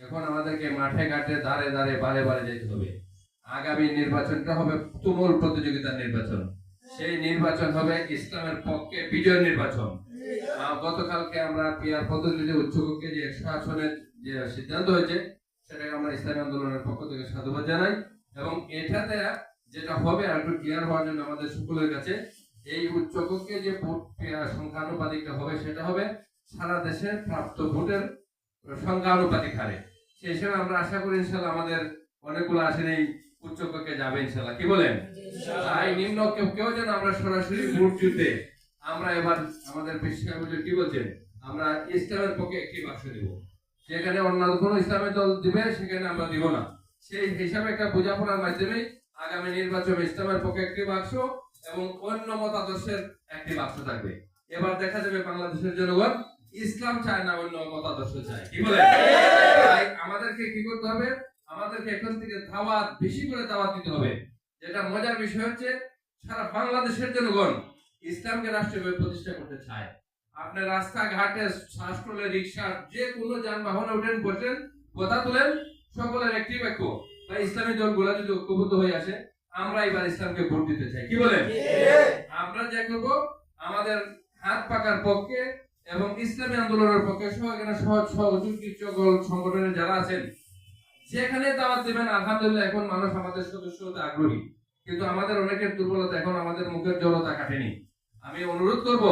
এখন আমাদেরকে মাঠে, ঘাটে, ধারে ধারে, বারে বারে যেতে হবে। আগামী নির্বাচনটা হবে তুমুল প্রতিযোগিতার নির্বাচন। সেই নির্বাচন হবে ইসলামের পক্ষে বিজয় নির্বাচন। গতকালকে আমরা পিয়ার পদ্ধতিতে উচ্চকক্ষে যে একশো আসনের যে সিদ্ধান্ত হয়েছে, সেটাকে আমরা ইসলামী আন্দোলনের পক্ষ থেকে সাধুবাদ জানাই। এবং এটাতে যেটা হবে আর একটু ক্লিয়ার হওয়ার জন্য আমাদের সকলের কাছে, এই উচ্চকক্ষে যে ভোট সংখ্যানুপাতিকটা হবে, সেটা হবে সারা দেশে প্রাপ্ত ভোটের সংখ্যানুপাতিক হারে। হিসেবে আমরা আশা করি ইনশাল্লাহ আমাদের অনেকগুলো আসেন এই যাবে ইনশাল্লাহ কি বলেন? তাই নিম্ন কেউ যেন আমরা সরাসরি আমরা এবার আমাদের কি বলছেন? আমরা ইসলামের পক্ষে একটি বাক্স দিব। সেখানে অন্য কোনো ইসলামের দল দিবে, সেখানে আমরা দিব না। সেই হিসাবে একটা বোঝাপড়ার মাধ্যমে আগামী নির্বাচনে ইসলামের পক্ষে একটি বাক্স এবং অন্য মতাদর্শের একটি বাক্স থাকবে। এবার দেখা যাবে বাংলাদেশের জনগণ ইসলাম চায় না অন্য মতাদর্শ চায়। কি বলে? তাই আমাদেরকে কি করতে হবে? আমাদেরকে এখন থেকে দাওয়াত বেশি করে দাওয়াত দিতে হবে। যেটা মজার বিষয় হচ্ছে সারা বাংলাদেশের জনগণ ইসলামকে রাষ্ট্রীয়ভাবে প্রতিষ্ঠা করতে চায়। আপনি রাস্তাঘাটে শ্বাসকলে রিক্সা যে কোনো যানবাহনে উঠেন বসেন কথা তুলেন সকলের একটি বাক্য বা ইসলামী দলগুলো যদি ঐক্যবদ্ধ হয়ে আসে আমরা এবার ইসলামকে ভোট দিতে চাই। কি বলেন আমরা যে করব আমাদের হাত পাকার পক্ষে এবং ইসলামী আন্দোলনের পক্ষে সহ এখানে সহজ সহযোগী সকল সংগঠনের যারা আছেন যেখানে দাওয়াত দেবেন, আলহামদুলিল্লাহ এখন মানুষ আমাদের সদস্য হতে আগ্রহী। কিন্তু আমাদের অনেকের দুর্বলতা এখন আমাদের মুখের জড়তা কাটেনি। আমি অনুরোধ করব,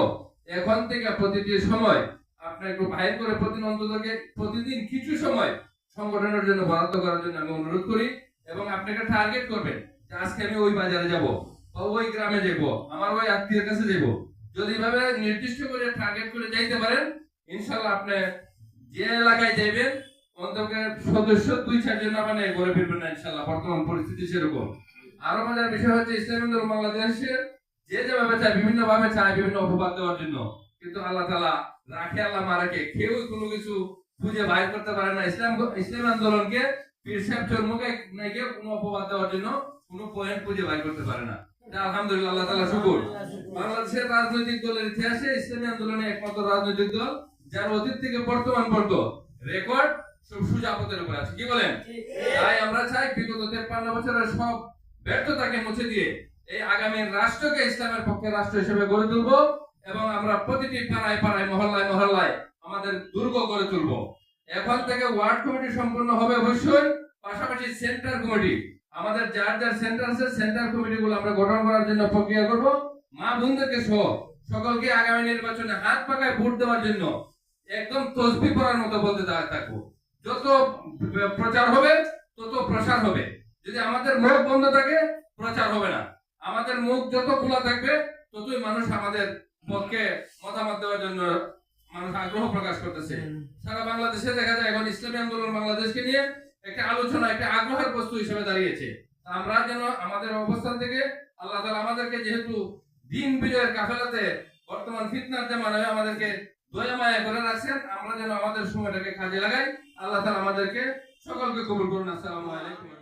এখন থেকে প্রতিটি সময় আপনি একটু বাইর করে প্রতিদিন অন্ততকে প্রতিদিন কিছু সময় সংগঠনের জন্য বরাদ্দ করার জন্য আমি অনুরোধ করি এবং আপনাকে টার্গেট করবেন আজকে আমি ওই বাজারে যাব বা ওই গ্রামে যাব, আমার ওই আত্মীয়ের কাছে যাব। যদি এভাবে নির্দিষ্ট করে টার্গেট করে যাইতে পারেন ইনশাল্লাহ আপনি যে এলাকায় যাইবেন, অন্তকে সদস্য দুই চারজন মানে গড়ে ফিরবেন না ইনশাল্লাহ বর্তমান পরিস্থিতি সেরকম। আরও মজার বিষয় হচ্ছে ইসলামী আন্দোলন বাংলাদেশের যে যেভাবে চায় বিভিন্ন ভাবে চায়, বিভিন্ন অপবাদ দেওয়ার জন্য। কিন্তু আল্লাহ তালা রাখে, আল্লাহ মারাকে কেউ কোনো কিছু খুঁজে বাইর করতে পারে না। ইসলাম ইসলাম আন্দোলনকে পীর সাহেব নাকি কোনো অপবাদ দেওয়ার জন্য কোনো পয়েন্ট খুঁজে বাইর করতে পারে না। আলহামদুলিল্লাহ আল্লাহ তালা শুকুর। বাংলাদেশের রাজনৈতিক দলের ইতিহাসে ইসলামী আন্দোলনে একমাত্র রাজনৈতিক দল যার অতীত থেকে বর্তমান পর্যন্ত রেকর্ড সব সুজাপতের উপর আছে। কি বলেন? তাই আমরা চাই বিগত তেপ্পান্ন বছরের সব ব্যর্থতাকে মুছে দিয়ে এই আগামী রাষ্ট্রকে ইসলামের পক্ষে রাষ্ট্র হিসেবে গড়ে তুলবো এবং আমরা প্রতিটি পাড়ায় পাড়ায় মহল্লায় মহল্লায় আমাদের দুর্গ গড়ে তুলবো। এখন থেকে ওয়ার্ড কমিটি সম্পূর্ণ হবে অবশ্যই পাশাপাশি সেন্টার কমিটি। আমাদের যার যার সেন্টার আছে সেন্টার কমিটি গুলো আমরা গঠন করার জন্য প্রক্রিয়া করব। মা বোনদেরকে সহ সকলকে আগামী নির্বাচনে হাত পাকায় ভোট দেওয়ার জন্য একদম তসবি করার মতো বলতে থাকব। যত প্রচার হবে, তত প্রসার হবে। যদি আমাদের মুখ বন্ধ থাকে, প্রচার হবে না। আমাদের মুখ যত খোলা থাকবে, ততই মানুষ আমাদের পক্ষে মতামত দেওয়ার জন্য মানুষ আগ্রহ প্রকাশ করতেছে। সারা বাংলাদেশে দেখা যায়, এখন ইসলামী আন্দোলন বাংলাদেশকে নিয়ে একটা আলোচনা, একটা আগ্রহের বস্তু হিসেবে দাঁড়িয়েছে। আমরা যেন আমাদের অবস্থান থেকে আল্লাহ তালা আমাদেরকে যেহেতু দিন বিজয়ের কাফেলাতে বর্তমান ফিতনার জামানায় আমাদেরকে দয়া মায়া করে রাখছেন, আমরা যেন আমাদের সময়টাকে কাজে লাগাই। আল্লাহ তালা আমাদেরকে সকলকে কবুল করুন। আসসালামু আলাইকুম।